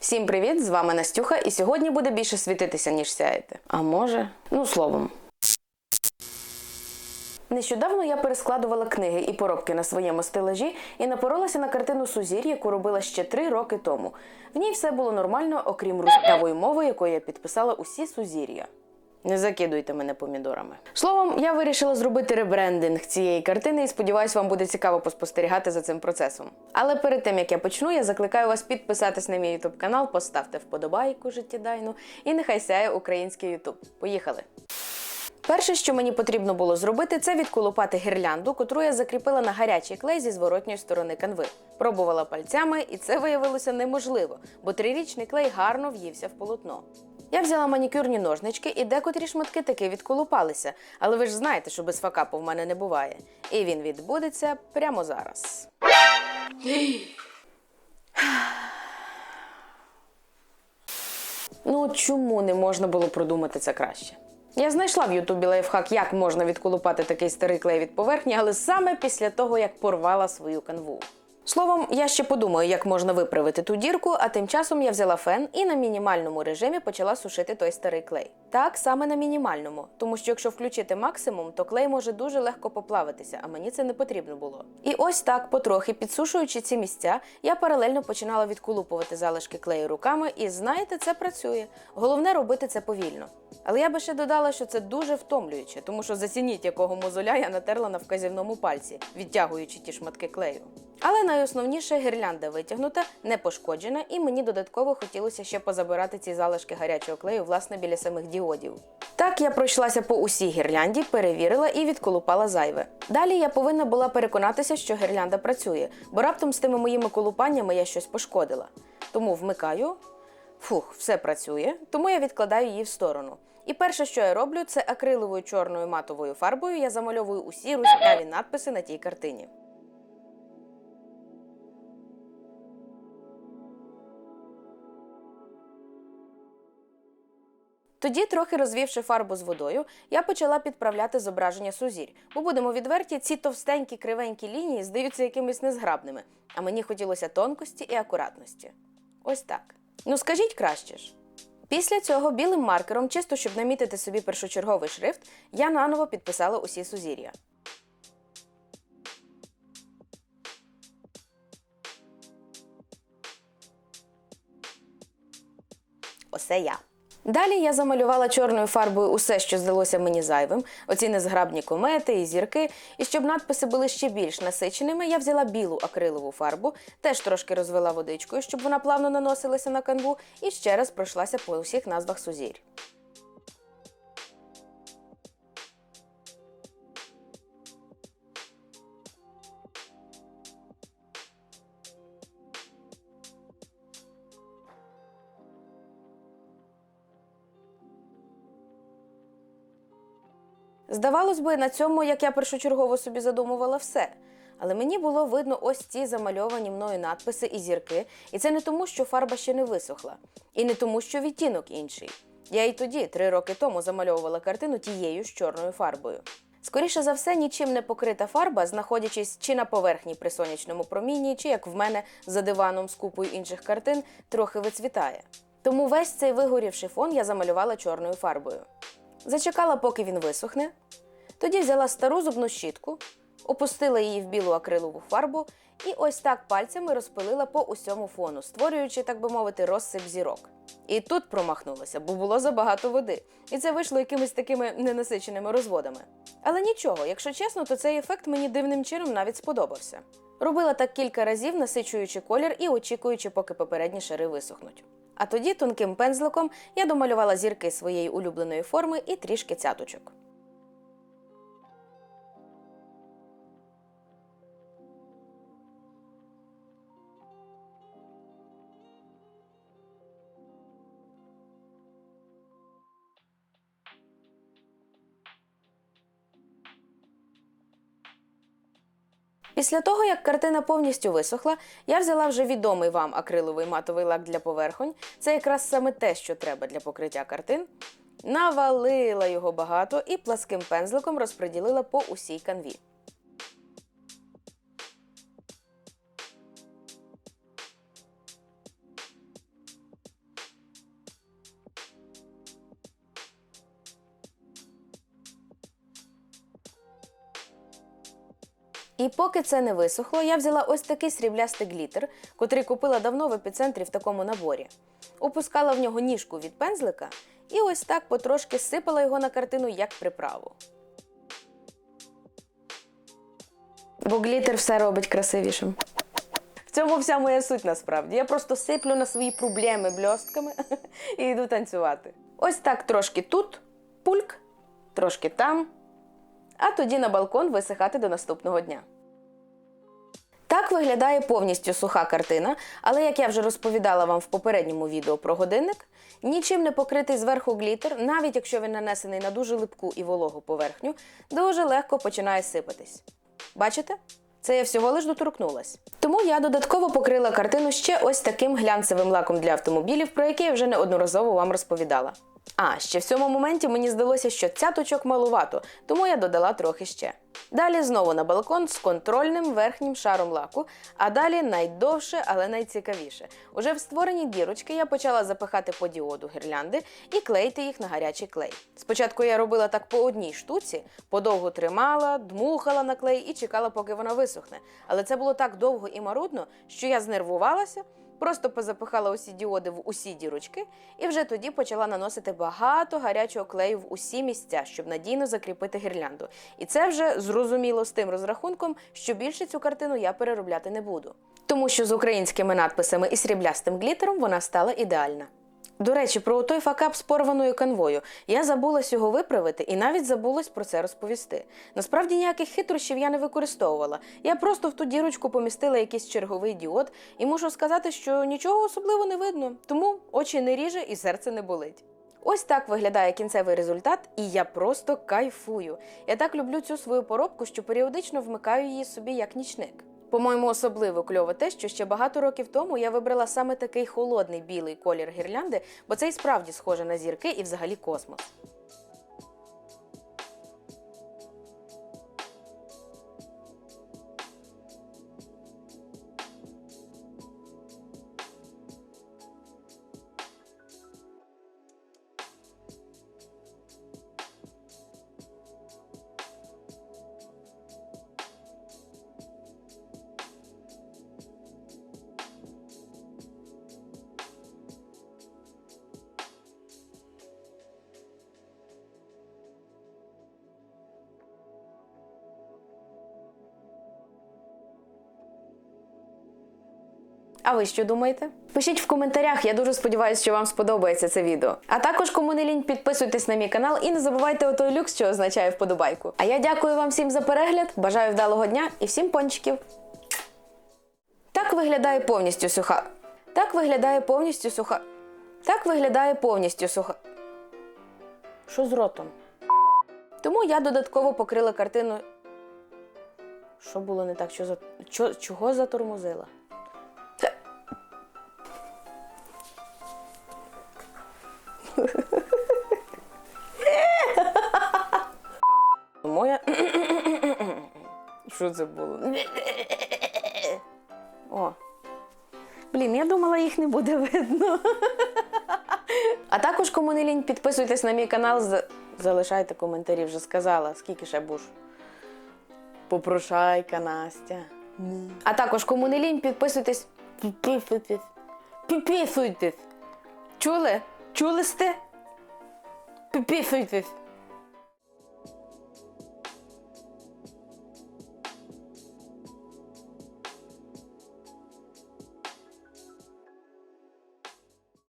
Всім привіт! З вами Настюха, і сьогодні буде більше світитися, ніж сяєте. А може, ну словом. Нещодавно я перескладувала книги і поробки на своєму стелажі і напоролася на картину Сузір, яку робила ще три роки тому. В ній все було нормально, окрім руснявої мови, якою я підписала усі сузір'я. Не закидуйте мене помідорами. Словом, я вирішила зробити ребрендинг цієї картини і сподіваюся, вам буде цікаво поспостерігати за цим процесом. Але перед тим як я почну, я закликаю вас підписатись на мій ютуб канал, поставте вподобайку життєдайну і нехай сяє український ютуб. Поїхали! Перше, що мені потрібно було зробити, це відколупати гірлянду, котру я закріпила на гарячий клей зі зворотньої сторони канви. Пробувала пальцями, і це виявилося неможливо, бо трирічний клей гарно в'ївся в полотно. Я взяла манікюрні ножнички, і декотрі шматки таки відколупалися, але ви ж знаєте, що без факапу в мене не буває. І він відбудеться прямо зараз. Ну чому не можна було продумати це краще? Я знайшла в Ютубі лайфхак, як можна відколупати такий старий клей від поверхні, але саме після того, як порвала свою канву. Словом, я ще подумаю, як можна виправити ту дірку, а тим часом я взяла фен і на мінімальному режимі почала сушити той старий клей. Так, саме на мінімальному, тому що якщо включити максимум, то клей може дуже легко поплавитися, а мені це не потрібно було. І ось так, потрохи підсушуючи ці місця, я паралельно починала відколупувати залишки клею руками, і знаєте, це працює. Головне робити це повільно. Але я би ще додала, що це дуже втомлююче, тому що зацініть, якого мозоля я натерла на вказівному пальці, відтягуючи ті шматки клею. Але найосновніше гірлянда витягнута, не пошкоджена, і мені додатково хотілося ще позабирати ці залишки гарячого клею, власне, біля самих діодів. Так я пройшлася по усій гірлянді, перевірила і відколупала зайве. Далі я повинна була переконатися, що гірлянда працює, бо раптом з тими моїми колупаннями я щось пошкодила. Тому вмикаю. Фух, все працює, тому я відкладаю її в сторону. І перше, що я роблю, це акриловою чорною матовою фарбою я замальовую усі русняві надписи на тій картині. Тоді, трохи розвівши фарбу з водою, я почала підправляти зображення сузірь, бо будемо відверті, ці товстенькі кривенькі лінії здаються якимись незграбними, а мені хотілося тонкості і акуратності. Ось так. Ну скажіть краще ж. Після цього білим маркером, чисто щоб намітити собі першочерговий шрифт, я наново підписала усі сузір'я. Оце я. Далі я замалювала чорною фарбою усе, що здалося мені зайвим, оці незграбні комети і зірки. І щоб надписи були ще більш насиченими, я взяла білу акрилову фарбу, теж трошки розвела водичкою, щоб вона плавно наносилася на канву, і ще раз пройшлася по усіх назвах сузірь. Здавалось би, на цьому, як я першочергово собі задумувала, все. Але мені було видно ось ці замальовані мною надписи і зірки, і це не тому, що фарба ще не висохла, і не тому, що відтінок інший. Я і тоді, три роки тому, замальовувала картину тією ж чорною фарбою. Скоріше за все, нічим не покрита фарба, знаходячись чи на поверхні при сонячному промінні, чи як в мене за диваном з купою інших картин, трохи вицвітає. Тому весь цей вигорівший фон я замалювала чорною фарбою. Зачекала, поки він висохне. Тоді взяла стару зубну щітку, опустила її в білу акрилову фарбу і ось так пальцями розпилила по усьому фону, створюючи, так би мовити, розсип зірок. І тут промахнулася, бо було забагато води, і це вийшло якимись такими ненасиченими розводами. Але нічого, якщо чесно, то цей ефект мені дивним чином навіть сподобався. Робила так кілька разів, насичуючи колір і очікуючи, поки попередні шари висохнуть. А тоді тонким пензликом я домалювала зірки своєї улюбленої форми і трішки цяточок. Після того, як картина повністю висохла, я взяла вже відомий вам акриловий матовий лак для поверхонь. Це якраз саме те, що треба для покриття картин. Навалила його багато і пласким пензликом розподілила по усій канві. І поки це не висохло, я взяла ось такий сріблястий глітер, котрий купила давно в епіцентрі в такому наборі. Опускала в нього ніжку від пензлика і ось так потрошки сипала його на картину як приправу. Бо глітер все робить красивішим. В цьому вся моя суть насправді. Я просто сиплю на свої проблеми бльостками і йду танцювати. Ось так трошки тут, пульк, трошки там, а тоді на балкон висихати до наступного дня. Так виглядає повністю суха картина, але як я вже розповідала вам в попередньому відео про годинник, нічим не покритий зверху глітер, навіть якщо він нанесений на дуже липку і вологу поверхню, дуже легко починає сипатись. Бачите? Це я всього лиш доторкнулась. Тому я додатково покрила картину ще ось таким глянцевим лаком для автомобілів, про який я вже неодноразово вам розповідала. А ще в цьому моменті мені здалося, що цяточок малувато, тому я додала трохи ще. Далі знову на балкон з контрольним верхнім шаром лаку, а далі найдовше, але найцікавіше. Уже в створені дірочки я почала запихати по діоду гірлянди і клеїти їх на гарячий клей. Спочатку я робила так по одній штуці, подовго тримала, дмухала на клей і чекала, поки вона висохне. Але це було так довго і марудно, що я знервувалася. Просто позапихала усі діоди в усі дірочки, і вже тоді почала наносити багато гарячого клею в усі місця, щоб надійно закріпити гірлянду. І це вже зрозуміло з тим розрахунком, що більше цю картину я переробляти не буду. Тому що з українськими надписами і сріблястим глітером вона стала ідеальна. До речі, про той факап з порваною канвою. Я забулась його виправити і навіть забулась про це розповісти. Насправді ніяких хитрощів я не використовувала. Я просто в ту дірочку помістила якийсь черговий діод, і мушу сказати, що нічого особливо не видно, тому очі не ріже і серце не болить. Ось так виглядає кінцевий результат, і я просто кайфую. Я так люблю цю свою поробку, що періодично вмикаю її собі як нічник. По-моєму, особливо кльово те, що ще багато років тому я вибрала саме такий холодний білий колір гірлянди, бо це і справді схоже на зірки і взагалі космос. А ви що думаєте? Пишіть в коментарях, я дуже сподіваюся, що вам сподобається це відео. А також, кому не лінь, підписуйтесь на мій канал і не забувайте отой люкс, що означає вподобайку. А я дякую вам всім за перегляд, бажаю вдалого дня і всім пончиків. Так виглядає повністю суха. Так виглядає повністю суха. Так виглядає повністю суха. Що з ротом? Тому я додатково покрила картину. Що було не так? Що за... Чо... Чого затормозила? Що це було? О. Блін, я думала, їх не буде видно. А також, кому не лінь, підписуйтесь на мій канал, залишайте коментарі, вже сказала, скільки ще буш. Попрошайка Настя. А також, кому не лінь, підписуйтесь. Підписуйтесь. Підписуйтесь. Чули? Чули сте? Підписуйтесь.